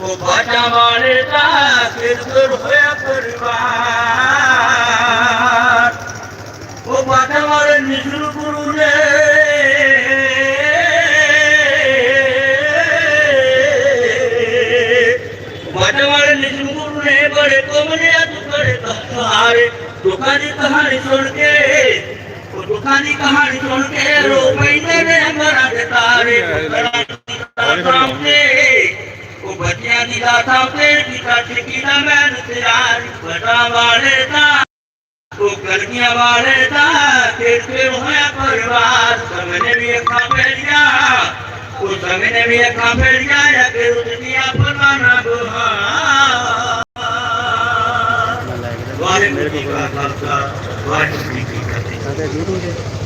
ਉਹ ਬਾਟਾ ਵਾਲੇ ਦਾ ਕਿਰਤਰ ਹੋਇਆ ਪਰਿਵਾਰ। ਉਹ ਬਾਟਾ ਵਾਲੇ ਨਿਸ਼ਰ ਗੁਰੂ ਨੇ ਬਾਟਾ ਵਾਲੇ ਨਿਸ਼ਰ ਗੁਰੂ ਨੇ ਬੜੇ ਕੋਮਲੇ ਅੱਜ ਬੜੇ ਕਹਾਰੇ ਦੁੱਖਾਂ ਦੀ ਕਹਾਣੀ ਸੁਣ ਕੇ ਉਹ ਦੁੱਖਾਂ ਦੀ ਕਹਾਣੀ ਸੁਣ ਕੇ ਬੱਚਿਆਂ ਦੀ ਦਾਤਾ ਤੇ ਪਿਤਾ ਠੇਕੀ ਦਾ ਮੈਂ ਤਿਆਰ ਬਟਾ ਵਾਲੇ ਦਾ ਉਹ ਗਲਗੀਆਂ ਵਾਲੇ ਦਾ ਤੇ ਤੇ ਹੋਇਆ ਪਰਿਵਾਰ ਸਮਨੇ ਵੀ ਅੱਖਾਂ ਫੇਰੀਆਂ ਉਹ ਸਮਨੇ ਵੀ ਅੱਖਾਂ ਫੇਰੀਆਂ ਜਾਂ ਕਿ ਰੁੱਤੀਆਂ ਪਰਵਾਨਾ ਬੁਹਾ ਵਾਹਿਗੁਰੂ ਜੀ ਕਾ ਖਾਲਸਾ ਵਾਹਿਗੁਰੂ ਜੀ ਕੀ ਫਤਿਹ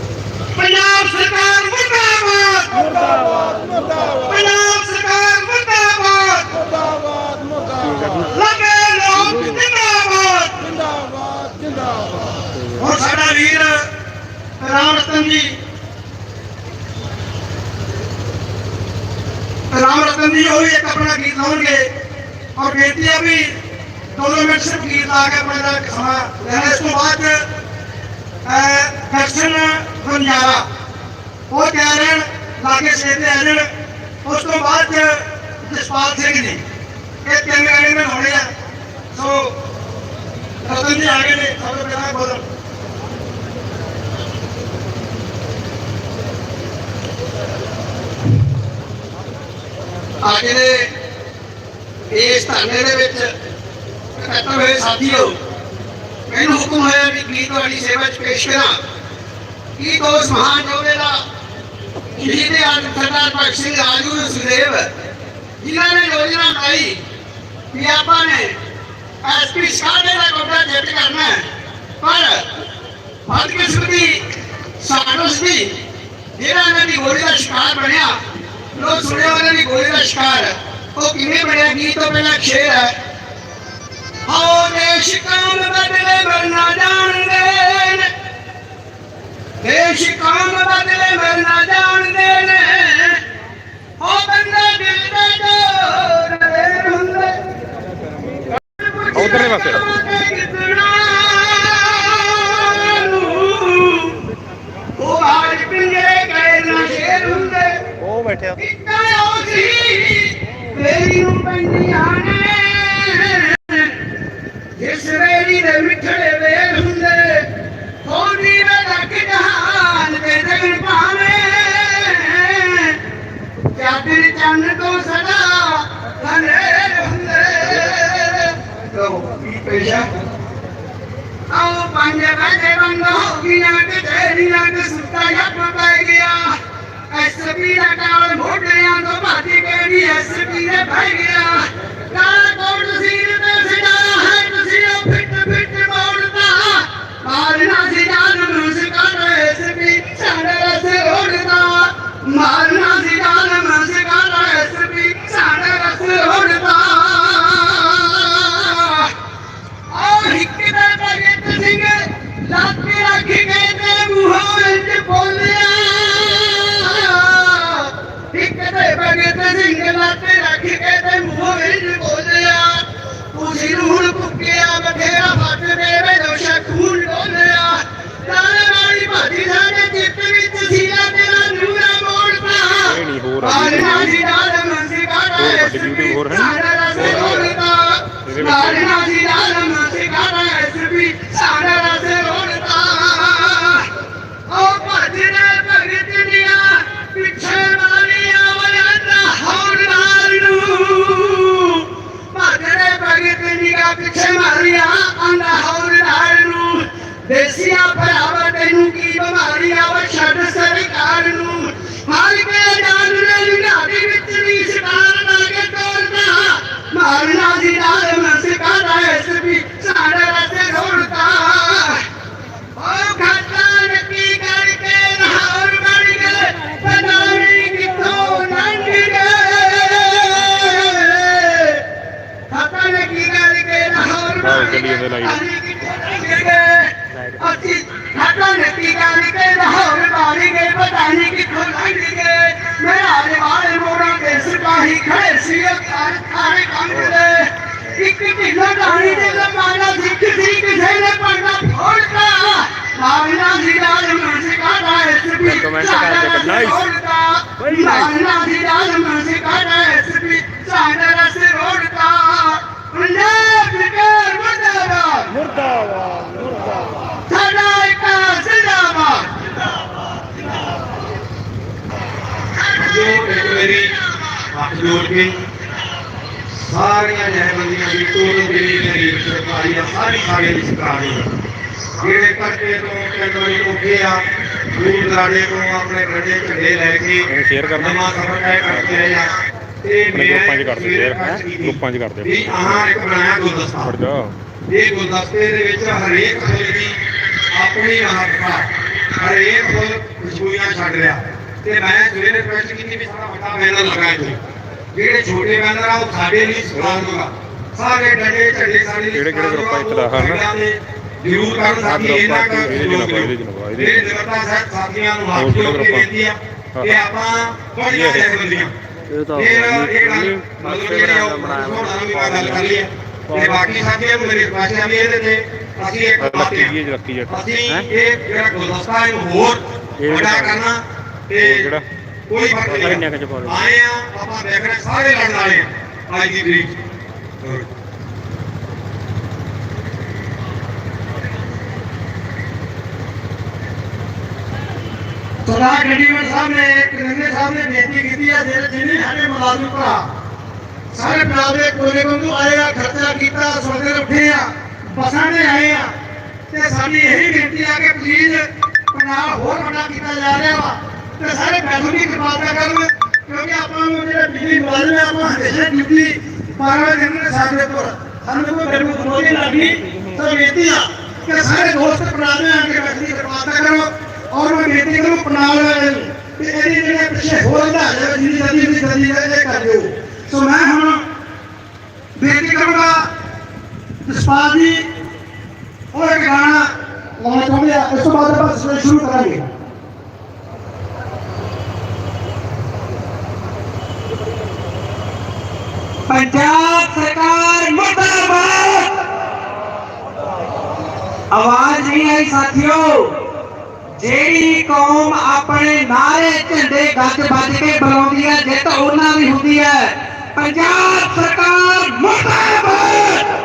ਪੰਜਾਬ ਸਰਕਾਰ ਮੁਰਦਾਬਾਦ ਮੁਰਦਾਬਾਦ ਮੁਰਦਾਬਾਦ ਪੰਜਾਬ ਸਰਕਾਰ ਮੁਰਦਾਬਾਦ ਮੁਰਦਾਬਾਦ ਮੁਰਦਾਬਾਦ ਲਗੇ ਲੋਕ ਜਿੰਦਾਬਾਦ ਜਿੰਦਾਬਾਦ ਜਿੰਦਾਬਾਦ ਹੁਣ ਸਾਡਾ ਵੀਰ ਰਾਮ ਰਤਨ ਜੀ ਰਾਮ ਰਤਨ ਜੀ ਉਹ ਵੀ ਇੱਕ ਆਪਣਾ ਗੀਤ ਲਾਉਣਗੇ ਔਰ ਬੇਨਤੀ ਹੈ ਵੀ ਦੋਨੋਂ ਮਿੰਟ ਸਿਰਫ ਗੀਤ ਲਾ ਕੇ ਆਪਣਾ ਜਿਹੜਾ ਸਮਾਂ ਲੈਣਾ ਇਸ ਤੋਂ ਬਾਅਦ ਦਰਸ਼ਨ ਬਨਿਆਰਾ ਉਹ ਕਹਿ ਰਹੇ ਹਨ ਲਾਗੇ ਸੇ ਤੇ ਆ ਜਾਣ ਉਸ ਤੋਂ ਬਾਅਦ ਜਸਪਾਲ ਸਿੰਘ ਜੀ ਇਹ ਤਿੰਨ ਗਾਣੇ ਮੈਂ ਆ। ਸੋ, ਰਤਨ ਜੀ ਆ ਗਏ ਨੇ, ਸਭ ਤੋਂ ਪਹਿਲਾਂ ਬੋਲੋ। ਆਗੇ ਨੇ ਇਸ ਧਰਨੇ ਦੇ ਵਿੱਚ ਇਕੱਠੇ ਹੋਏ ਸਾਥੀਓ, ਮੈਨੂੰ ਹੁਕਮ ਹੋਇਆ ਵੀ ਕੀ ਤੁਹਾਡੀ ਸੇਵਾ ਚ ਪੇਸ਼ ਕਰਾਂ। ਕੀ ਦੋਸ ਮਹਾਨ ਯੋਧੇ ਦਾ ਸ਼ਹੀਦ ਆਜ ਸਰਦਾਰ ਭਗਤ ਸਿੰਘ ਆਜੂ ਸੁਦੇਵ ਜਿਨ੍ਹਾਂ ਨੇ ਯੋਜਨਾ ਬਣਾਈ ਕਿ ਆਪਾਂ ਨੇ ਐਸਪੀ ਸਾਡੇ ਦਾ ਕੋਟਾ ਜਿੱਤ ਕਰਨਾ ਹੈ ਪਰ ਬਦਕਿਸਮਤੀ ਸਾਡੋਸ ਦੀ ਜਿਹੜਾ ਇਹਨਾਂ ਦੀ ਗੋਲੀ ਦਾ ਸ਼ਿਕਾਰ ਬਣਿਆ ਲੋਕ ਸੁਣਿਆ ਉਹਨਾਂ ਦੀ ਗੋਲੀ ਦਾ ਸ਼ਿਕਾਰ ਉਹ ਕਿਵੇਂ ਬਣਿਆ ਗੀਤ ਤੋਂ ਪਹਿਲਾਂ ਸ਼ੇਰ ਹੈ ਹੋ ਦੇਸ਼ ਕਾਮ ਬਦਲੇ ਮਰਨਾ ਜਾਣਦੇ ਨੇ ਦੇਸ਼ ਕਾਮ ਬਦਲੇ ਮਰਨਾ ਜਾਣਦੇ ਨੇ ਹੋ ਬੰਦਾ ਦਿਲ ਦਾ ਜੋਰ ਦੇ ਹੁੰਦੇ ਉਧਰਲੇ ਪਾਸੇ। ਉਹ ਆਜ ਪਿੰਜਰੇ ਗਏ ਨਾ ਸ਼ੇਰ ਹੁੰਦੇ ਉਹ ਬੈਠਿਆ ਕਿੱਦਾਂ ਉਹ ਸੀ ਮੇਰੀ ਨੂੰ ਪੈਂਦੀਆਂ ਨੇ ਜਿਸ ਵੇਲੀ ਦੇ ਮਿੱਠੜੇ ਚਾਦਰ ਚੰਨ ਤੋਂ ਸਦਾ ਹਨੇਰ ਹੁੰਦੇ। ਲੋ ਕੀ ਪੇਸ਼ਾ ਆਓ, ਪੰਜ ਵਜੇ ਬੰਦ ਹੋ ਗਈਆਂ ਕਿ ਤੇਰੀਆਂ ਕਿ ਸੁੱਤਾ ਜੱਪ ਪੈ ਗਿਆ। ਐਸਪੀ ਦਾ ਕਾਲ ਮੋਢਿਆਂ ਤੋਂ ਭਾਜੀ ਕਿਹੜੀ ਐਸਪੀ ਨੇ ਪੈ ਗਿਆ। ਕਾਲ ਕੋਟ ਸੀਰ ਲੱਤ ਰੱਖ ਕੇ ਤੇ ਮੂੰਹੋਂ ਵਿੱਚ ਬੋਲਿਆ। ਤੁਸੀਂ ਰੂਣ ਕੁੱਕਿਆ ਬਥੇਰਾ ਫੱਟ ਦੇ ਵੇ ਦੋਸ਼ਾ ਖੂਨ ਡੋਲਿਆ। ਤਾਰੇ ਵਾਲੀ ਭਾਜੀ ਸਾਡੇ ਚਿੱਤ ਵਿੱਚ ਸੀਲਾ ਤੇਰਾ ਨੂਰਾ ਮੋੜਦਾ ਇਹ ਨਹੀਂ ਹੋਰ ਆ। ਸੀ ਨਾਲ ਮੰਸੀ ਕਾਟਾ ਹੋਰ ਵੱਡੀ beauty ਹੋਰ ਹੈ ਦੇਸੀਆਂ ਭਰਾਵਾ ਤੈਨੂੰ ਕੀ ਬਿਮਾਰੀ ਆਵੇ ਛੱਡ ਸਰਕਾਰ ਨੂੰ ਕੇ ਸਾਰੀਆਂ ਜਹਬੰਦੀਆਂ ਦੀ ਜਿਹੜੀ ਮੇਰੀ ਸਰਕਾਰੀ ਆ ਸਾਰੀ ਸਾਡੇ ਦੀ ਸਰਕਾਰੀ ਆ ਜਿਹੜੇ ਕੱਟੇ ਤੋਂ ਵਾਲੀ ਉੱਠੇ ਆ ਦੂਰ ਦਰਾਡੇ ਤੋਂ ਆਪਣੇ ਗੱਡੇ ਝੰਡੇ ਲੈ ਕੇ share ਕਰਨਾ? ਨਵਾਂ ਸਫ਼ਰ ਤੈਅ ਆਏ ਆ। ਤੇ ਆਪਣੇ ਗਰੁੱਪਾਂ 'ਚ ਕਰ ਦਿਓ share, ਹੈਂ? ਗਰੁੱਪਾਂ 'ਚ ਕਰ ਦਿਓ। ਵੀ ਆਹ ਇੱਕ ਬਣਾਇਆ ਗੁਲਦਸਤਾ। ਫੜ ਜਾ। ਇਹ ਗੁਲਦਸਤੇ ਦੇ ਵਿੱਚ ਹਰੇਕ ਫੁੱਲ ਦੀ ਆਪਣੀ ਮਹੱਤਤਾ ਹਰੇਕ ਫੁੱਲ ਖੁਸ਼ਬੂਆਂ ਛੱਡ ਰਿਹਾ। ਤੇ ਮੈਂ ਸਵੇਰੇ ਰਿਕਵੈਸਟ ਕੀਤੀ ਵੀ ਸਾਡਾ ਵੱਡਾ ਬੈਨਰ ਲਗਾਇਆ ਜੀ ਜਿਹੜੇ ਛੋਟੇ ਬੈਨਰ ਆ ਉਹ ਸਾਡੇ ਲਈ ਹੋਗਾ ਸਾਰੇ ਡੰਡੇ ਝੰਡੇ ਸਾਡੇ ਲਈ ਕਿਹੜੇ- ਕਿਹੜੇ ਗਰੁੱਪਾਂ 'ਚ ਇਤਲਾਹ ਹਨ? ਜ਼ਰੂਰ ਕਰਨ ਸਾਥੀ ਇਹਨਾਂ ਦਾ ਪਾਓ, ਇਹਦੇ ਪਾਓ, ਇਹਦੇ ਜਗਤਾ ਸਾਹਿਬ ਸਾਥੀਆਂ ਨੂੰ ਹੱਥ ਜੋੜ ਕੇ? ਬੇਨਤੀ ਆ ਕਿ। ਆਪਾਂ ਬੜੀਆਂ। ਜਥੇਬੰਦੀਆਂ ਇਹ ਤਾਂ ਮਤਲਬ ਜਿਹੜੀ ਉਹ ਸੋਹਣਾ ਵੀ ਮੈਂ ਗੱਲ ਕਰ ਲਈ ਤੇ ਬਾਕੀ ਸਾਥੀਆਂ ਨੂੰ ਮੇਰੀ ਹੈ ਵੀ ਇਹਦੇ ਤੇ। ਅਸੀਂ ਇੱਕ ਲੱਕੀ ਪਾਸੇ ਜੀ ਲੱਕੀ ਜੱਟ ਅਸੀਂ ਹੈ? ਇਹ ਜਿਹੜਾ ਗੁਲਦਸਤਾ ਇਹਨੂੰ ਹੋਰ ਵੱਡਾ ਕਰਨਾ ਤੇ ਜਿਹੜਾ ਕੋਈ ਫ਼ਰਕ ਸਾਰੇ ਨਹੀਂ ਨਿਆਣੇ ਚ ਪਾ ਲਓ। ਆਏ ਆ ਆਪਾਂ ਦੇਖ ਰਹੇ ਸਾਰੇ ਲੜਨ ਵਾਲੇ ਆ ਅੱਜ ਦੀ ਤਰੀਕ 'ਚ। ਹੋਰ। ਸਰਦਾਰ ਗੱਡੀਵਰ ਸਾਹਿਬ ਨੇ ਕਰਿੰਦੇ ਸਾਹਿਬ ਨੇ ਬੇਨਤੀ ਕੀਤੀ ਹੈ ਜਿਹੜੇ ਜਿਹਨੇ ਸਾਡੇ ਮੁਲਾਜ਼ਮ ਭਰਾ ਸਾਰੇ ਪੰਜਾਬ ਦੇ ਕੋਨੇ ਕੋਨੇ ਆਏ ਆ ਖਰਚਾ ਕੀਤਾ ਸਵੇਰੇ ਉੱਠੇ ਆ ਬੱਸਾਂ ਦੇ ਆਏ ਆ ਤੇ ਸਾਡੀ ਇਹੀ ਬੇਨਤੀ ਆ ਕਿ ਪਲੀਜ਼ ਪੰਜਾਬ ਹੋਰ ਵੱਡਾ ਕੀਤਾ ਜਾ ਰਿਹਾ ਵਾ ਤੇ ਸਾਰੇ ਪੈਸੋਂ ਦੀ ਕਿਰਪਾਲਤਾ ਕਰਨ ਕਿਉਂਕਿ ਆਪਾਂ ਨੂੰ ਜਿਹੜੇ ਬਿਜਲੀ ਮੁਲਾਜ਼ਮ ਆ ਆਪਾਂ ਹਮੇਸ਼ਾ ਡਿਊਟੀ 12 ਵਜੇ ਦੇ ਸਾਡੇ ਦੇ ਉੱਪਰ ਸਾਨੂੰ ਕੋਈ ਬਿਲਕੁਲ ਜ਼ਰੂਰਤ ਨਹੀਂ ਲੱਗੀ ਤਾਂ ਬੇਨਤੀ ਆ ਕਿ ਸਾਰੇ ਦੋਸਤ ਪੰਜਾਬ ਦੇ ਆ ਕੇ ਪੈਸੋਂ ਦੀ ਕਿਰਪਾਲਤਾ ਕਰੋ ਔਰ ਮੈਂ ਬੇਨਤੀ ਕਰੂੰ ਪੰਜਾਬ ਵਾਲਿਆਂ ਨੂੰ ਕਿ ਇਹਦੀ ਜਿਹੜੇ ਪਿੱਛੇ ਹੋਰ ਵਧਾ ਜਾਵੇ ਜਿੰਨੀ ਜਲਦੀ ਜਿੰਨੀ ਜਲਦੀ ਇਹ ਕਰ ਦਿਓ ਸੋ ਮੈਂ ਹੁਣ ਬੇਨਤੀ ਕਰੂੰਗਾ ਜਸਪਾਲ ਜੀ ਉਹ ਇੱਕ ਗਾਣਾ ਲਾਉਣਾ ਚਾਹੁੰਦੇ ਆ ਇਸ ਤੋਂ ਬਾਅਦ ਆਪਾਂ ਸਿਲਸਿਲਾ ਸ਼ੁਰੂ ਕਰਾਂਗੇ ਪੰਜਾਬ ਸਰਕਾਰ ਮੁਰਦਾਬਾਦ ਆਵਾਜ਼ ਨਹੀਂ ਆਈ ਸਾਥੀਓ ਜਿਹੜੀ ਕੌਮ ਆਪਣੇ ਨਾਰੇ ਝੰਡੇ ਗੱਜ ਵੱਜ ਕੇ ਬੁਲਾਉਂਦੀ ਹੈ ਜਿੱਤ ਉਹਨਾਂ ਦੀ ਹੁੰਦੀ ਹੈ ਪੰਜਾਬ ਸਰਕਾਰ ਮੁਰਦਾਬਾਦ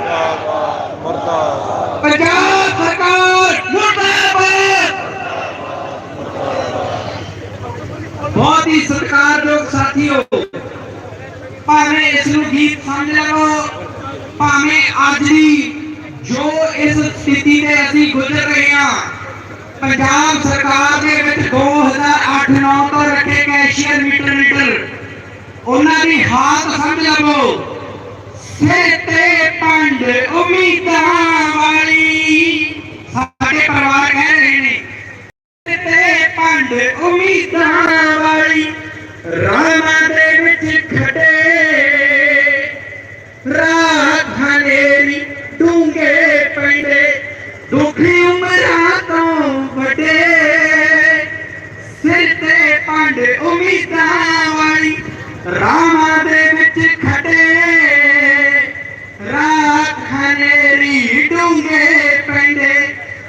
ਮਰਦਾ ਪੰਜਾਬ ਸਰਕਾਰ ਮੁਰਦਾਬਾਦ ਬਹੁਤ ਹੀ ਸਤਿਕਾਰਯੋਗ ਸਾਥੀਓ ਭਾਵੇਂ ਇਸ ਨੂੰ ਗੀਤ ਸਮਝ ਲਵੋ, ਭਾਵੇਂ ਅੱਜ ਦੀ ਜੋ ਇਸ ਸਥਿਤੀ ਤੇ ਅਸੀਂ ਗੁਜ਼ਰ ਰਹੇ ਹਾਂ, ਪੰਜਾਬ ਸਰਕਾਰ ਦੇ ਵਿੱਚ 2008-9 ਤੋਂ ਰੱਖੇ ਕੈਸ਼ੀਅਰ ਮੀਟਰ ਰੀਡਰ ਉਹਨਾਂ ਦੀ ਹਾਲਤ ਸਮਝ ਲਵੋ। ਸਿਰ ਤੇ ਪੰਡ, ਉਮੀਦਾਂ ਵਾਲੀ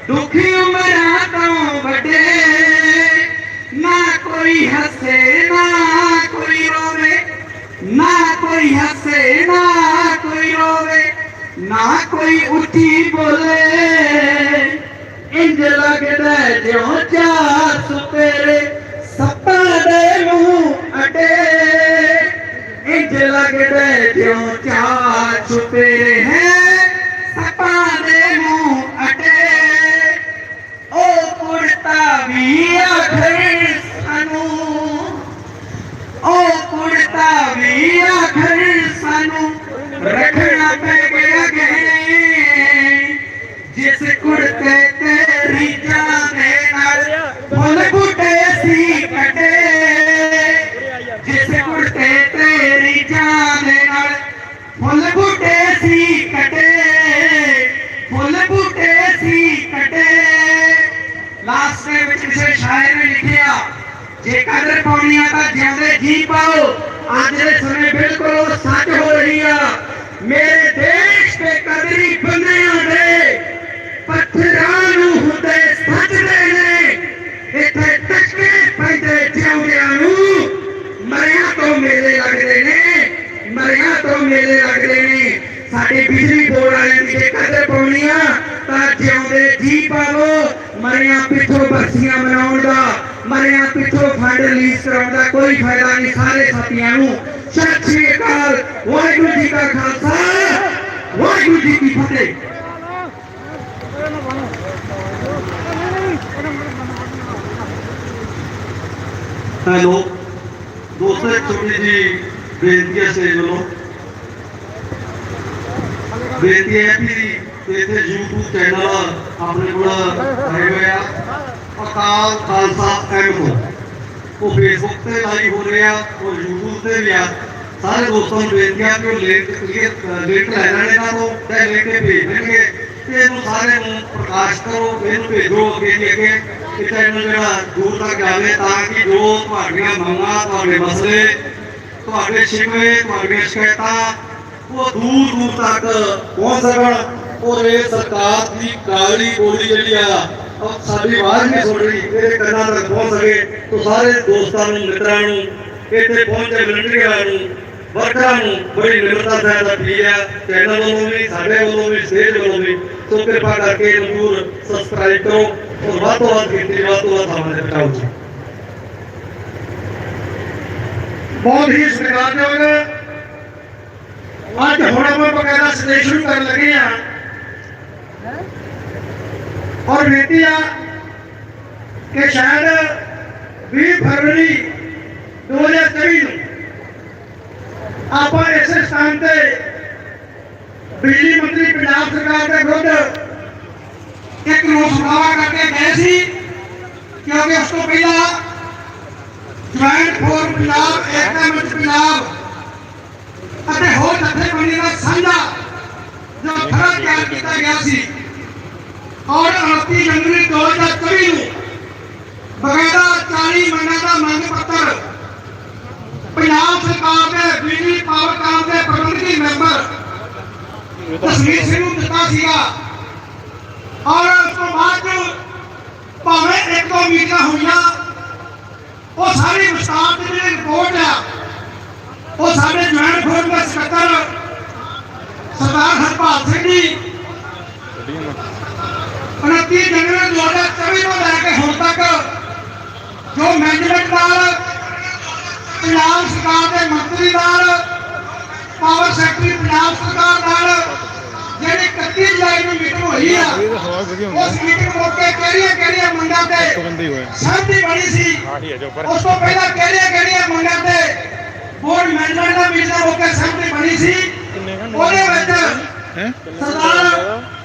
ਦੁਖੀ ਉਮਰਾਂ ਤੋਂ ਵੱਡੇ, ਨਾ ਕੋਈ ਹੱਸੇ, ਨਾ ਕੋਈ ਰੋਵੇ, ਨਾ ਕੋਈ ਹੱਸੇ, ਨਾ ਕੋਈ ਰੋਵੇ, ਨਾ ਕੋਈ ਉੱਚੀ ਬੋਲੇ। ਇੰਜ ਲੱਗਦਾ ਜਿਉਂ ਚਾਰ ਸੁਪੇਰੇ ਸੱਪਾਂ ਦੇ ਮੂੰਹ ਅਡੇ। ਇੰਜ ਲੱਗਦਾ ਜਿਉਂ ਚਾਰ ਸੁਪੇਰੇ ਹੈ ਆਖਰ ਸਾਨੂੰ। ਉਹ ਕੁੜਤਾ ਵੀ ਆਖਰ ਸਾਨੂੰ ਰੱਖਣਾ ਪੈ ਗਿਆ ਗਹਿਣੇ ਜਿਸ ਕੁੜਤੇ ਕਦਰ ਪਾਉਣੀ ਆ ਤਾਂ ਜਿਉਂਦੇ ਜੀ ਪਾਓ ਅੱਜ ਦੇ ਸਮੇਂ ਬਿਲਕੁਲ ਉਹ ਸੱਚ ਹੋ ਰਹੀ ਆ ਮੇਰੇ ਦੇਸ਼ ਦੇ ਕਦਰੀ ਬੰਦਿਆਂ ਦੇ ਪੱਥਰਾਂ ਨੂੰ ਹੁੰਦੇ ਸੱਜਦੇ ਨੇ ਇੱਥੇ ਟੱਕੇ ਪੈਂਦੇ ਜਿਉਂਦਿਆਂ ਨੂੰ ਮਰਿਆਂ ਤੋਂ ਮੇਲੇ ਲੱਗਦੇ ਨੇ ਮਰਿਆਂ ਤੋਂ ਮੇਲੇ ਲੱਗਦੇ ਨੇ ਸਾਡੇ ਬਿਜਲੀ ਬੋਰਡ ਵਾਲਿਆਂ ਦੀ ਜੇ ਕਦਰ ਪਾਉਣੀ ਆ ਤਾਂ ਜਿਉਂਦੇ ਜੀ ਪਾਵੋ ਮਰਿਆਂ ਪਿੱਛੋਂ ਬਰਸੀਆਂ ਮਨਾਉਣ ਦਾ ਮਰਿਆਂ ਪਿੱਛੋਂ ਫੰਡ ਰਿਲੀਜ਼ ਕਰਾਉਣ ਦਾ ਕੋਈ ਫਾਇਦਾ ਨਹੀਂ ਸਾਰੇ ਸਾਥੀਆਂ ਨੂੰ ਸਤਿ ਸ਼੍ਰੀ ਅਕਾਲ ਵਾਹਿਗੁਰੂ ਜੀ ਕਾ ਖਾਲਸਾ ਵਾਹਿਗੁਰੂ ਜੀ ਕੀ ਫਤਿਹ ਹੈਲੋ ਦੋਸਤੋ ਇੱਕ ਛੋਟੀ ਜੀ ਬੇਨਤੀ ਹੈ ਸਟੇਜ ਵੱਲੋਂ ਬੇਨਤੀ ਹੈ ਕਿ ਇੱਥੇ YouTube ਚੈਨਲ ਆਪਣੇ ਕੋਲ ਆਏ ਹੋਏ ਆ ਅਕਾਲ ਖਾਲਸਾ ਐਮ ਉਹ ਫੇਸਬੁੱਕ ਤੇ ਲਾਈਵ ਹੋ ਰਿਹਾ ਉਹ YouTube ਤੇ ਵੀ ਆ। ਸਾਰੇ ਦੋਸਤਾਂ ਨੂੰ ਬੇਨਤੀ ਹੈ ਕਿ ਲਿੰਕ ਕਲੀਅਰ ਲਿੰਕ ਲੈ ਲੈਣ ਇਹਨਾਂ ਤੋਂ ਤੇ ਲਿੰਕ ਭੇਜ ਦੇਣਗੇ। ਤੇ ਇਹਨੂੰ ਸਾਰੇ ਨੂੰ ਪ੍ਰਕਾਸ਼ ਕਰੋ, ਇਹਨੂੰ ਭੇਜੋ ਅੱਗੇ ਦੀ ਅੱਗੇ ਕਿ ਚੈਨਲ ਜਿਹੜਾ ਦੂਰ ਤੱਕ ਜਾਵੇ, ਤਾਂ ਕਿ ਜੋ ਤੁਹਾਡੀਆਂ ਮੰਗਾਂ, ਤੁਹਾਡੇ ਮਸਲੇ, ਤੁਹਾਡੇ ਸ਼ਿਕਵੇ, ਤੁਹਾਡੀਆਂ ਸ਼ਿਕਾਇਤਾਂ, ਉਹ ਦੂਰ ਦੂਰ ਤੱਕ ਪਹੁੰਚ ਸਕਣ। ਔਰ ਇਹ ਸਰਕਾਰ ਦੀ ਕਾਲੀ ਬੋਲੀ ਜਿਹੜੀ ਆ ਸਾਡੀ ਆਵਾਜ਼ ਨਹੀਂ ਸੁਣ ਰਹੀ ਇਹਦੇ ਕੰਨਾਂ ਤੱਕ ਪਹੁੰਚ ਸਕੇ, ਤਾਂ ਸਾਰੇ ਦੋਸਤਾਂ ਨੂੰ, ਮਿੱਤਰਾਂ ਨੂੰ, ਇੱਥੇ ਪਹੁੰਚੇ ਮਿਲਣਗੇ ਨੂੰ ਵਰਕਰਾਂ ਨੂੰ, ਬੜੀ ਨਿਮਰਤਾ ਸਹਿਤ ਅਪੀਲ ਹੈ ਚੈਨਲ ਵੱਲੋਂ ਵੀ, ਸਾਡੇ ਵੱਲੋਂ ਵੀ, ਸਟੇਜ ਵੱਲੋਂ ਵੀ, ਸੋ ਕਿਰਪਾ ਕਰਕੇ ਜ਼ਰੂਰ ਸਬਸਕ੍ਰਾਈਬ ਕਰੋ, ਔਰ ਵੱਧ ਤੋਂ ਵੱਧ ਗਿਣਤੀ ਵੱਧ ਤੋਂ ਵੱਧ ਥਾਵਾਂ ਪਹੁੰਚਾਓ ਜੀ ਬਹੁਤ ਹੀ ਸਤਿਕਾਰਯੋਗ। ਅੱਜ ਹੁਣ ਆਪਾਂ ਬਕਾਇਦਾ ਸਟੇਜ ਕਰਨ ਲੱਗੇ ਆ ਔਰ ਬੇਨਤੀ ਆ ਕਿ ਸ਼ਾਇਦ 20 ਫਰਵਰੀ 2023 ਨੂੰ ਆਪਾਂ ਇਸੇ ਸਥਾਨ ਤੇ ਬਿਜਲੀ ਮੰਤਰੀ ਪੰਜਾਬ ਸਰਕਾਰ ਦੇ ਵਿਰੁੱਧ ਇੱਕ ਰੋਸ ਕਰਕੇ ਗਏ ਸੀ, ਕਿਉਂਕਿ ਉਸ ਤੋਂ ਪਹਿਲਾਂ ਜੁਆਇੰਟ ਫੋਰਮ ਪੰਜਾਬ, ਏਕਤਾ ਮੰਚ ਪੰਜਾਬ ਅਤੇ ਹੋਰ ਜਥੇਬੰਦੀ ਦਾ ਸਾਂਝਾ ਜੋ ਖਰਾ ਤਿਆਰ ਕੀਤਾ ਗਿਆ ਸੀ। ਔਰ 29 ਜਨਵਰੀ 2024 ਨੂੰ ਬਕਾਇਦਾ 40 ਮੰਗਾਂ ਦਾ ਮੰਗ ਪੱਤਰ। ਪੰਜਾਬ ਸਰਕਾਰ ਦੇ ਬਿਜਲੀ ਪਾਵਰ ਕਾਮ ਦੇ ਪ੍ਰਬੰਧਕੀ ਮੈਂਬਰ ਤਸਵੀਰ ਸਿੰਘ ਨੂੰ ਦਿੱਤਾ ਸੀਗਾ। ਔਰ ਉਸ ਤੋਂ ਬਾਅਦ ਭਾਵੇਂ ਇੱਕ ਦੋ ਮੀਟਿੰਗਾਂ ਹੋਈਆਂ, ਉਹ ਸਾਰੀ ਵਿਸਤਾਰ ਦੀ ਜਿਹੜੀ ਰਿਪੋਰਟ ਆ, ਉਹ ਸਾਡੇ ਜੁਆਇੰਟ ਫੋਰਮ ਦੇ ਸਕੱਤਰ ਸਰਦਾਰ ਹਰਪਾਲ ਸਿੰਘ ਜੀ 29 ਜਨਵਰੀ 2024 ਤੋਂ ਲੈ ਕੇ ਹੁਣ ਤੱਕ ਜੋ ਮੈਨੇਜਮੈਂਟ ਨਾਲ ਪੰਜਾਬ ਸਰਕਾਰ ਦੇ ਮੰਤਰੀ ਨਾਲ ਪਾਵਰ ਸੈਕਟਰੀ ਪੰਜਾਬ ਸਰਕਾਰ ਨਾਲ ਜਿਹੜੀ 31 ਜੁਲਾਈ ਨੂੰ ਮੀਟਿੰਗ ਹੋਈ ਆ ਉਸ ਮੀਟਿੰਗ ਮੌਕੇ ਕਿਹੜੀਆਂ ਕਿਹੜੀਆਂ ਮੰਗਾਂ ਤੇ ਸਹਿਮਤੀ ਬਣੀ ਸੀ। ਉਸ ਤੋਂ ਪਹਿਲਾਂ ਕਿਹੜੀਆਂ ਕਿਹੜੀਆਂ ਮੰਗਾਂ ਤੇ ਬੋਰਡ ਮੈਨੇਜਮੈਂਟ ਦਾ ਮੀਟਿੰਗ ਹੋ ਕੇ ਸਹਿਮਤੀ ਬਣੀ ਸੀ? ਉਹਦੇ ਵਿੱਚ ਸਰਦਾਰ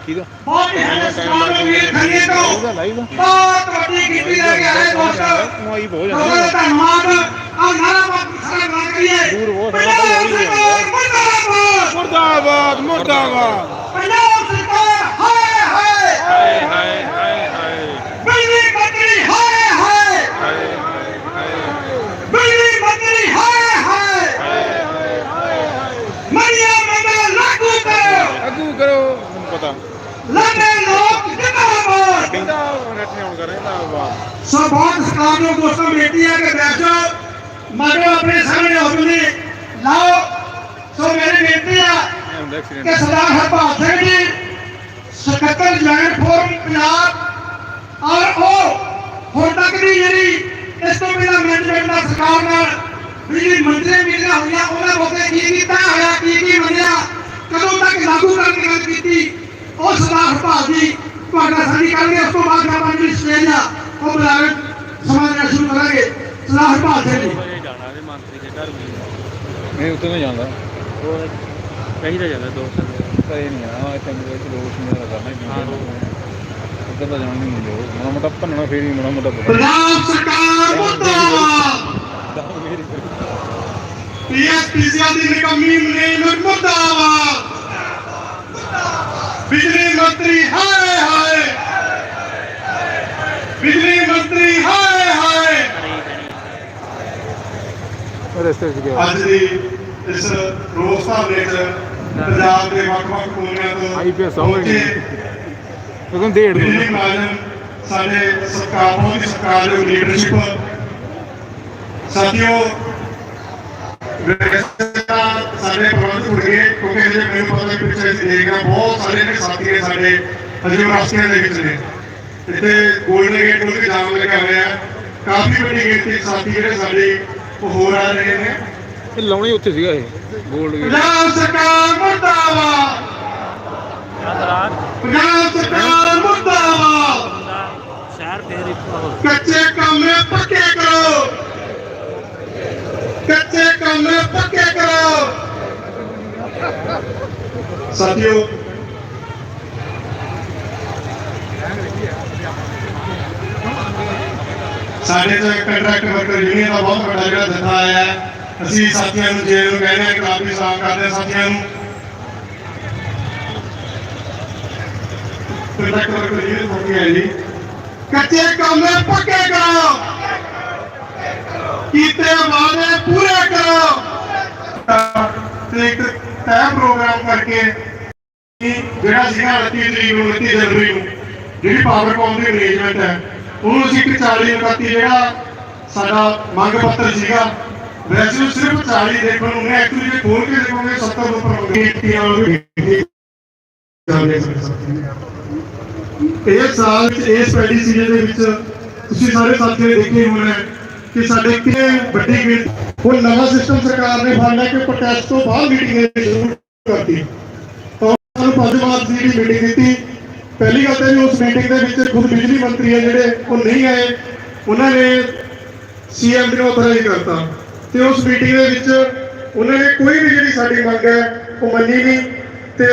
ਕਿਹਦਾ ਬਹੁਤ ਹੈ ਸਰਦਾਰ ਵੀਰ ਇਹਦਾ ਤੋਂ ਬਹੁਤ ਵੱਡੀ ਗਿਣਤੀ ਲੈ ਕੇ ਆਏ ਦੋਸਤ ਆਈ ਬਹੁਤ ਜਾਂਦਾ ਧੰਨਵਾਦ। ਆ ਨਾਰਾ ਸਾਰਾ ਮਾਰ ਕਰੀਏ। ਦੂਰ ਬਹੁਤ ਮੁਰਦਾਬਾਦ। ਮੁਰਦਾਬਾਦ ਮੁਰਦਾਬਾਦ। ਪੰਜਾਬ ਸਰਕਾਰ ਹਾਏ ਹਾਏ। ਹਾਏ ਹਾਏ ਹਾਏ ਹਾਏ। ਬਿਜਲੀ ਮੰਤਰੀ ਹਾਏ ਹਾਏ। ਹਾਏ ਹਾਏ ਬਿਜਲੀ ਮੰਤਰੀ ਹਾਏ ਹਾਏ। ਮਰੀਆ ਮੰਗਾ ਲਾਗੂ ਕਰੋ। ਅੱਗੂ ਕਰੋ। ਮੈਨੂੰ ਪਤਾ। ਲੰਮੇ ਲੋਕ ਜਿੰਦਾਬਾਦ। ਸੋ ਬਹੁਤ ਸਤਿਕਾਰਯੋਗ ਦੋਸਤੋ ਬੇਨਤੀ ਹੈ ਕਿ ਬੈਠੋ। ਮਾਰੋ ਆਪਣੇ ਸਾਹਮਣੇ ਆਪਣੇ ਲਾਓ। ਸੋ ਮੇਰੀ ਬੇਨਤੀ ਆ ਕਿ ਸਰਦਾਰ ਹਰਪਾਲ ਸਿੰਘ ਜੀ, ਸਕੱਤਰ ਜੁਆਇੰਟ ਫੋਰਮ ਪੰਜਾਬ, ਔਰ ਉਹ ਹੁਣ ਤੱਕ ਦੀ ਜਿਹੜੀ ਇਸ ਤੋਂ ਪਹਿਲਾਂ ਮੈਨੇਜਮੈਂਟ ਦਾ ਸਰਕਾਰ ਨਾਲ ਬਿਜਲੀ ਮੰਤਰੀ ਮੀਟਿੰਗਾਂ ਹੋਈਆਂ ਉਹਨਾਂ ਮੌਕੇ ਕੀ ਕੀਤਾ ਹੋਇਆ ਕੀ ਕੀ ਮੰਨਿਆ, ਕਦੋਂ ਤੱਕ ਲਾਗੂ ਕਰਨ ਦੀ ਗੱਲ ਕੀਤੀ ਉਹ ਸਰਦਾਰ ਹਰਪਾਲ ਜੀ ਤੁਹਾਡਾ ਸਾਡੀ ਕਰਨਗੇ ਉਸ ਤੋਂ ਬਾਅਦ ਆਪਾਂ ਜਿਹੜੀ ਸਟੇਜ ਆ ਉਹ ਬੁਲਾਵੇ ਸਮਾਂ ਦੇਣਾ ਸ਼ੁਰੂ ਕਰਾਂਗੇ। ਸਰਦਾਰ ਹਰਪਾਲ ਸਿੰਘ ਜੀ ਜਾਣਾ ਜੇ ਮੰਤਰੀ ਦੇ ਘਰ ਵੀ ਨਹੀਂ ਉੱਥੇ ਨਹੀਂ ਜਾਂਦਾ। ਉਹ ਕਹੀ ਤਾਂ ਜਾਂਦਾ ਦੋਸਤ। ਕਰੇ ਨਹੀਂ ਆ ਇੱਥੇ ਮੇਰੇ ਵਿੱਚ ਲੋਕ ਮੇਰਾ ਕਰਨਾ ਹੀ ਉੱਧਰ ਤਾਂ ਜਾਣ ਨਹੀਂ ਉਹ। ਮਾੜਾ ਮੋਟਾ ਭੰਨਣਾ ਫੇਰ ਹੀ ਮਾੜਾ ਮੋਟਾ ਪੰਜਾਬ ਸਰਕਾਰ ਮੁਰਦਾਬਾਦ। ਪੀਐਸਪੀਸੀਐਲ ਦੀ ਨਿਕੰਮੀ ਮੈਨੇਜਮੈਂਟ ਮੁਰਦਾਬਾਦ। ਬਿਜਲੀ ਮੰਤਰੀ ਹਾਏ ਹਾਏ। ਬਿਜਲੀ ਮੰਤਰੀ ਹਾਏ ਹਾਏ। ਰਸਤੇ 'ਚ ਗਿਆ। ਅੱਜ ਦੀ ਇਸ ਰੋਸ ਧਰਨੇ 'ਚ ਪੰਜਾਬ ਦੇ ਵੱਖ-ਵੱਖ ਕੋਨਿਆਂ ਤੋਂ ਆਉਣਗੇ। ਪਹੁੰਚੇ ਉਦੋਂ ਡੇਢ ਬਿਜਲੀ ਨੂੰ। ਮੁਲਾਜ਼ਮ ਸਾਡੇ ਸਰਕਾਰ ਬਹੁਤ ਹੀ ਸਰਕਾਰਯੋਗ ਲੀਡਰਸ਼ਿਪ ਸਾਥੀਓ ਵੈਸੇ ਤਾਂ ਸਾਡੇ ਪ੍ਰਬੰਧ ਟੁੱਟ ਗਏ ਕਿਉਂਕਿ ਜੇ ਮੈਨੂੰ ਪਤਾ ਨਹੀਂ ਪਿੱਛੇ ਦੇਖਣਾ ਬਹੁਤ ਸਾਰੇ ਨੇ ਸਾਥੀ ਨੇ ਸਾਡੇ ਹਜੇ ਰਸਤਿਆਂ ਦੇ ਵਿੱਚ ਨੇ। ਇੱਥੇ ਗੋਲਡਨ ਗੇਟ ਨੂੰ ਵੀ ਜਾਮ ਲੱਗਾ ਹੋਇਆ। ਕਾਫੀ ਵੱਡੀ ਗਿਣਤੀ ਸਾਥੀ ਜਿਹੜੇ ਸਾਡੇ ਉਹ ਹੋਰ ਆ ਰਹੇ ਨੇ। ਇਹ ਲਾਉਣਾ ਉੱਥੇ ਸੀਗਾ ਇਹ ਗੋਲਡ ਗੇਟ ਪੰਜਾਬ ਸਰਕਾਰ ਮੁਰਦਾਬਾਦ। ਪੰਜਾਬ ਸਰਕਾਰ ਮੁਰਦਾਬਾਦ। ਸ਼ਹਿਰ ਫੇਰ ਇੱਕ ਕੱਚੇ ਕੰਮ ਪੱਕੇ ਕਰੋ। ਕੱਚੇ ਕੰਮ ਪੱਕੇ ਕਰੋ। ਸਾਥੀਓ, ਸਾਡੇ ਤੋਂ ਕੰਟਰੈਕਟ ਵਰਕਰ ਯੂਨੀਅਨ ਦਾ ਬਹੁਤ ਵੱਡਾ ਜਿਹੜਾ ਦਫਾ ਆਇਆ ਹੈ। ਅਸੀਂ ਸਾਥੀਆਂ ਨੂੰ ਜੇ ਨੂੰ ਕਹਿੰਦੇ ਹਾਂ ਕਿ ਕਾਫੀ ਸਾਫ਼ ਕਰਦੇ ਸਾਥੀਆਂ ਨੂੰ। ਕੰਟਰੈਕਟ ਵਰਕਰ ਯੂਨੀਅਨ ਹੋ ਗਿਆ ਜੀ। ਕੱਚੇ ਕੰਮ ਪੱਕੇ ਕਰੋ। ਕੀਤੇ ਵਾਅਦੇ ਪੂਰੇ ਕਰੋ। ਤੇ ਇੱਕ ਤੈਅ ਪ੍ਰੋਗਰਾਮ ਕਰਕੇ ਜਿਹੜਾ ਸੀਗਾ 29 ਤਰੀਕ ਨੂੰ 29 ਜਨਵਰੀ ਨੂੰ, ਜਿਹੜੀ ਪਾਵਰਕੌਮ ਦੀ ਅਰੇਂਜਮੈਂਟ ਹੈ, ਉਹਨੂੰ ਅਸੀਂ 40 31 ਜਿਹੜਾ ਸਾਡਾ ਮੰਗ ਪੱਤਰ ਸੀਗਾ, ਵੈਸੇ ਸਿਰਫ 40 ਦੇਖਣ ਨੂੰ ਐਕਚੁਅਲੀ ਜੇ ਖੋਲ ਕੇ ਦੇਖੋਗੇ 70 ਤੋਂ ਉੱਪਰ ਹੋ ਕੀਤੀਆਂ ਉਹ ਇਹ ਸਾਲ ਵਿੱਚ ਇਸ ਪੈਡੀ ਸੀਜ਼ਨ ਦੇ ਵਿੱਚ ਤੁਸੀਂ ਸਾਰੇ ਸਾਥੀਆਂ ਨੇ ਦੇਖੇ ਹੋਣੇ ਕਿ ਸਾਡੇ ਕਿ ਵੱਡੀ ਗਿਣ ਹੁਣ ਨਵਾਂ ਸਿਸਟਮ ਸਰਕਾਰ ਨੇ ਫੜ ਲਿਆ ਕਿ ਪ੍ਰੋਟੈਸਟ ਤੋਂ ਬਾਅਦ ਮੀਟਿੰਗ ਸ਼ੁਰੂ ਕਰਤੀ। ਤਾਂ ਸਾਨੂੰ ਪੰਜ ਮਾਰਚ ਦੀ ਜਿਹੜੀ ਮੀਟਿੰਗ ਦਿੱਤੀ। ਪਹਿਲੀ ਗੱਲ ਤਾਂ ਜੀ ਉਸ ਮੀਟਿੰਗ ਦੇ ਵਿੱਚ ਖੁਦ ਬਿਜਲੀ ਮੰਤਰੀ ਹੈ ਜਿਹੜੇ, ਉਹ ਨਹੀਂ ਆਏ। ਉਹਨਾਂ ਨੇ ਸੀਐਮ ਨੂੰ ਅਪਰਾਈ ਕਰਤਾ। ਤੇ ਉਸ ਮੀਟਿੰਗ ਦੇ ਵਿੱਚ ਉਹਨਾਂ ਨੇ ਕੋਈ ਵੀ ਜਿਹੜੀ ਸਾਡੀ ਮੰਗ ਹੈ, ਉਹ ਮੰਨੀ ਨਹੀਂ। ਤੇ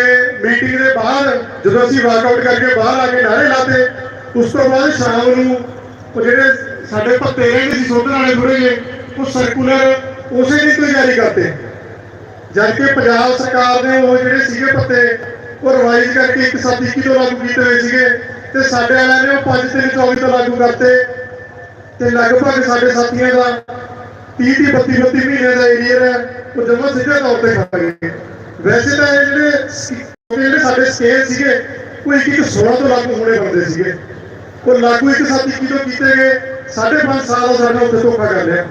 ਮੀਟਿੰਗ ਦੇ ਬਾਅਦ ਜਦੋਂ ਅਸੀਂ ਵਾਕਆਊਟ ਕਰਕੇ ਬਾਹਰ ਆ ਕੇ ਨਾਰੇ ਲਾਤੇ, ਉਸ ਤੋਂ ਬਾਅਦ ਸ਼ਾਮ ਨੂੰ ਉਹ ਜਿਹੜੇ ਸਾਡੇ ਭੱਤੇ ਰਹਿੰਦੇ ਸੀ, ਸੋਧਣ ਵਾਲੇ ਥੋੜੇ ਜਿਹੇ ਉਹ ਸਰਕੂਲਰ ਉਸੇ ਦਿਨ ਤੋਂ ਹੀ ਜਾਰੀ ਕਰਤੇ ਜਦ ਕਿ ਪੰਜਾਬ ਸਰਕਾਰ ਜਿਹੜੇ ਸੀਗੇ ਪੱਤੇ, ਉਹ ਰਿਵਾਈਜ਼ ਕਰਕੇ ਇੱਕ ਸਾਥੀ ਇੱਕੀ ਤੋਂ ਲਾਗੂ ਕੀਤੇ ਹੋਏ ਸੀਗੇ ਤੇ ਸਾਡੇ ਵਾਲਿਆਂ ਨੇ ਉਹ 5 3 24 ਤੋਂ ਲਾਗੂ ਕਰਤੇ ਤੇ ਲਗਭਗ ਸਾਡੇ ਸਾਥੀਆਂ ਦਾ 30 30 32 32 ਮਹੀਨੇ ਦਾ ਏਰੀਆ ਹੈ, ਉਹ ਜਮਾ ਸਿੱਧੇ ਤੌਰ ਤੇ ਖਾ ਗਏ ਵੈਸੇ ਤਾਂ ਇਹ ਜਿਹੜੇ ਜਿਹੜੇ ਸਾਡੇ ਸਕੇਲ ਸੀਗੇ, ਉਹ ਇੱਕ ਇੱਕ 16 ਤੋਂ ਲਾਗੂ ਹੋਣੇ ਬੰਦੇ ਸੀਗੇ। ਉਹ ਲਾਗੂ ਇੱਕ ਸਾਥੀ ਕਿਲੋ ਕੀਤੇ ਗਏ 5.5 ਸਾਲ ਦਾ ਸਾਡਾ ਉੱਥੇ ਧੋਖਾ ਕਰ ਲਿਆ।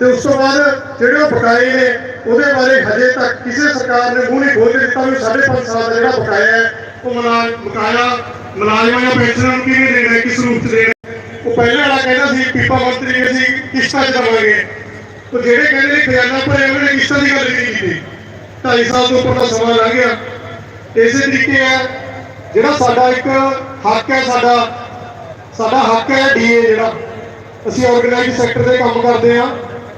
ਤੇ ਉਸ ਤੋਂ ਬਾਅਦ ਜਿਹੜੇ ਉਹ ਬਕਾਏ ਨੇ, ਉਹਦੇ ਬਾਰੇ ਹਜੇ ਤੱਕ ਕਿਸੇ ਸਰਕਾਰ ਨੇ ਮੂੰਹ ਨਹੀਂ ਖੋਲ ਦਿੱਤਾ ਵੀ 5.5 ਸਾਲ ਦਾ ਜਿਹੜਾ ਬਕਾਇਆ ਹੈ, ਉਹ ਮਨਾ ਬਕਾਇਆ ਮੁਲਾਜ਼ਮਾਂ ਜਾਂ ਪੈਨਸ਼ਨਰਾਂ ਨੂੰ ਕਿਵੇਂ ਦੇਣਾ ਕਿਸ ਰੂਪ ਚ ਦੇਣਾ ਉਹ ਪਹਿਲਾਂ ਵਾਲਾ ਕਹਿੰਦਾ ਸੀ, ਪੀਪਾ ਮੰਤਰੀ ਅਸੀਂ ਕਿਸ਼ਤਾਂ ਚ ਦੇਵਾਂਗੇ। ਉਹ ਜਿਹੜੇ ਕਹਿੰਦੇ ਨੇ ਖਜ਼ਾਨਾ ਭਰਿਆ, ਉਹਨਾਂ ਕਿਸ਼ਤਾਂ ਦੀ ਗੱਲ ਨਹੀਂ ਕੀਤੀ। 2.5 ਸਾਲ ਤੋਂ ਉੱਪਰ ਦਾ ਸਮਾਂ ਲੰਘ ਗਿਆ। ਇਸੇ ਤਰੀਕੇ ਹੈ ਜਿਹੜਾ ਸਾਡਾ ਇੱਕ ਹੱਕ ਹੈ, ਸਾਡਾ ਸਾਡਾ ਹੱਕ ਹੈ ਡੀਏ ਜਿਹੜਾ। ਅਸੀਂ ਆਰਗੇਨਾਈਜ਼ ਸੈਕਟਰ ਦੇ ਕੰਮ ਕਰਦੇ ਆ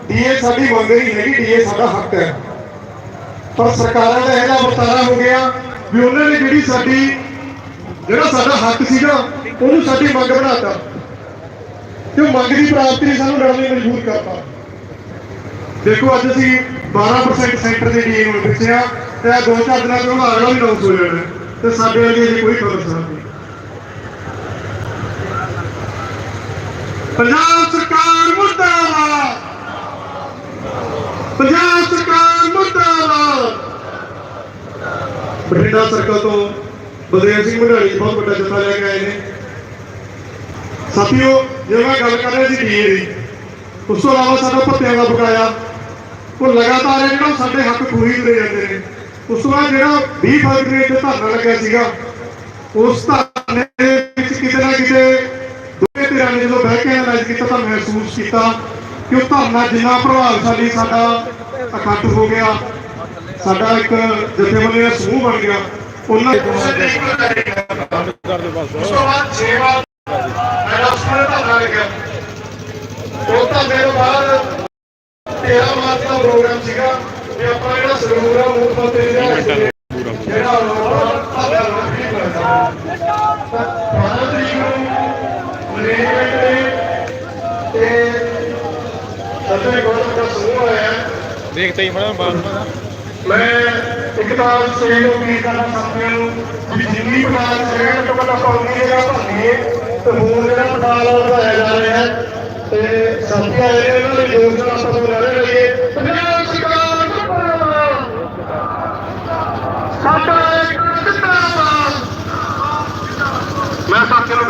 ਡੀਏ ਸਾਡੀ ਮੰਗ ਨਹੀਂ ਹੈਗੀ ਡੀਏ ਸਾਡਾ ਹੱਕ ਹੈ। ਪਰ ਸਰਕਾਰਾਂ ਦਾ ਇਹਦਾ ਵਰਤਾਰਾ ਹੋ ਗਿਆ ਵੀ ਉਹਨਾਂ ਨੇ ਜਿਹੜੀ ਸਾਡੀ, ਜਿਹੜਾ ਸਾਡਾ ਹੱਕ ਸੀਗਾ, ਉਹਨੂੰ ਸਾਡੀ ਮੰਗ ਬਣਾਤਾ। ਤੇ ਉਹ ਮੰਗ ਦੀ ਪ੍ਰਾਪਤੀ ਲਈ ਸਾਨੂੰ ਲੜਨ ਲਈ ਮਜਬੂਰ ਕਰਤਾ। ਦੇਖੋ, ਅੱਜ ਅਸੀਂ 12% ਸੈਂਟਰ ਦੇ ਡੀਏ ਨੂੰ ਪਿੱਛੇ ਤੇ ਦੋ ਚਾਰ ਦਿਨਾਂ ਤੋਂ ਅਗਲਾ ਵੀ ਅਨਾਉਂਸ ਹੋ ਜਾਣਾ। ਤੇ ਸਾਡੇ ਵਾਲੀ ਅਜੇ ਕੋਈ ਖਬਰ ਨਹੀਂ। ਪੰਜਾਬ ਸਰਕਾਰ ਮੁਰਦਾਬਾਦ! ਪੰਜਾਬ ਸਰਕਾਰ ਮੁਰਦਾਬਾਦ। ਬਠਿੰਡਾ ਸਰਕਲ ਤੋਂ ਬਲਦੇਵ ਸਿੰਘ ਮੰਡਾਲੀ ਬਹੁਤ ਵੱਡਾ ਜਥਾ ਲੈ ਕੇ ਆਏ ਨੇ। ਸਾਥੀਓ, ਜੇ ਮੈਂ ਗੱਲ ਕਰ ਰਿਹਾ ਸੀ ਡੀਏ ਦੀ, ਉਸ ਤੋਂ ਇਲਾਵਾ ਸਾਡਾ ਭੱਤਿਆਂ ਦਾ ਬਕਾਇਆ ਉਹ ਲਗਾਤਾਰ ਇਹ ਜਿਹੜਾ ਸਾਡੇ ਹੱਕ ਪੂਰੀ ਹੁੰਦੇ ਜਾਂਦੇ ਨੇ। ਉਸ ਤੋਂ ਬਾਅਦ ਜਿਹੜਾ 20 ਫਰਵਰੀ ਨੂੰ ਧਰਨਾ ਲੱਗਿਆ ਸੀਗਾ, ਉਸ ਧਰਨੇ ਵਿੱਚ ਕਿਤੇ ਨਾ ਕਿਤੇ ਦੋਵੇਂ ਧਿਰਾਂ ਨੇ ਜਦੋਂ ਬਹਿ ਕੇ ਐਨਾਲਾਈਜ਼ ਕੀਤਾ ਤਾਂ ਮਹਿਸੂਸ ਕੀਤਾ। ਕਿ ਉਹ ਧਰਨਾ ਜਿੰਨਾ ਪ੍ਰਭਾਵਸ਼ਾਲੀ ਸਾਡਾ ਇਕੱਠ ਹੋ ਗਿਆ, ਸਾਡਾ ਇੱਕ ਜਥੇਬੰਦੀ ਦਾ ਸਮੂਹ ਬਣ ਗਿਆ, ਉਹਨਾਂ ਕਰ ਦੇ ਬਸ ਉਸ ਤੋਂ ਬਾਅਦ 6 ਵਾਰ ਮੇਰਾ ਸਾਰੇ ਧਰਨਾ ਲੱਗਿਆ ਉਹ ਧਰਨੇ ਤੋਂ ਬਾਅਦ 13 ਮਾਰਚ ਦਾ ਪ੍ਰੋਗਰਾਮ ਸੀਗਾ ਕਿ ਆਪਾਂ ਜਿਹੜਾ ਸਰੂਰ ਆ ਮੁੱਖ ਮੰਤਰੀ ਦਾ ਜਿਹੜਾ ਤੇ ਸੱਜੇ ਗੌਰਵ ਦਾ ਸਮੂਹ ਆਇਆ ਦੇਖਤੇ ਹੀ ਮੜਾ ਬਾਅਦ ਵਿੱਚ ਮੈਂ ਇੱਕ ਤਾਂ ਸਵੇਰ ਨੂੰ ਕੀ ਕਰਨਾ ਸਾਥੀਆਂ ਨੂੰ ਵੀ ਜਿੰਨੀ ਪਟਾਲ ਸਵੇਰ ਤੋਂ ਪਹਿਲਾਂ ਪਾਉਣੀ ਜਗ੍ਹਾ ਭਰਨੀਏ ਤੇ ਹੋਰ ਜਿਹੜਾ ਪਟਾਲ ਵਧਾਇਆ ਜਾ ਰਿਹਾ ਹੈ। ਤੇ ਸਾਥੀ ਆਏ ਨੇ ਇਹਨਾਂ ਦੇ ਜੋਸ਼ ਨਾਲ ਆਪਾਂ ਨੂੰ ਨਾਰੇ ਲਈਏ ਪੰਜਾਬ ਸਰਕਾਰ ਜਿੰਦਾਬਾਦ ਸਾਡਾ ਇੱਕ ਜਿੰਦਾਬਾਦ ਮੈਂ ਸਾਥੀਆਂ ਨੂੰ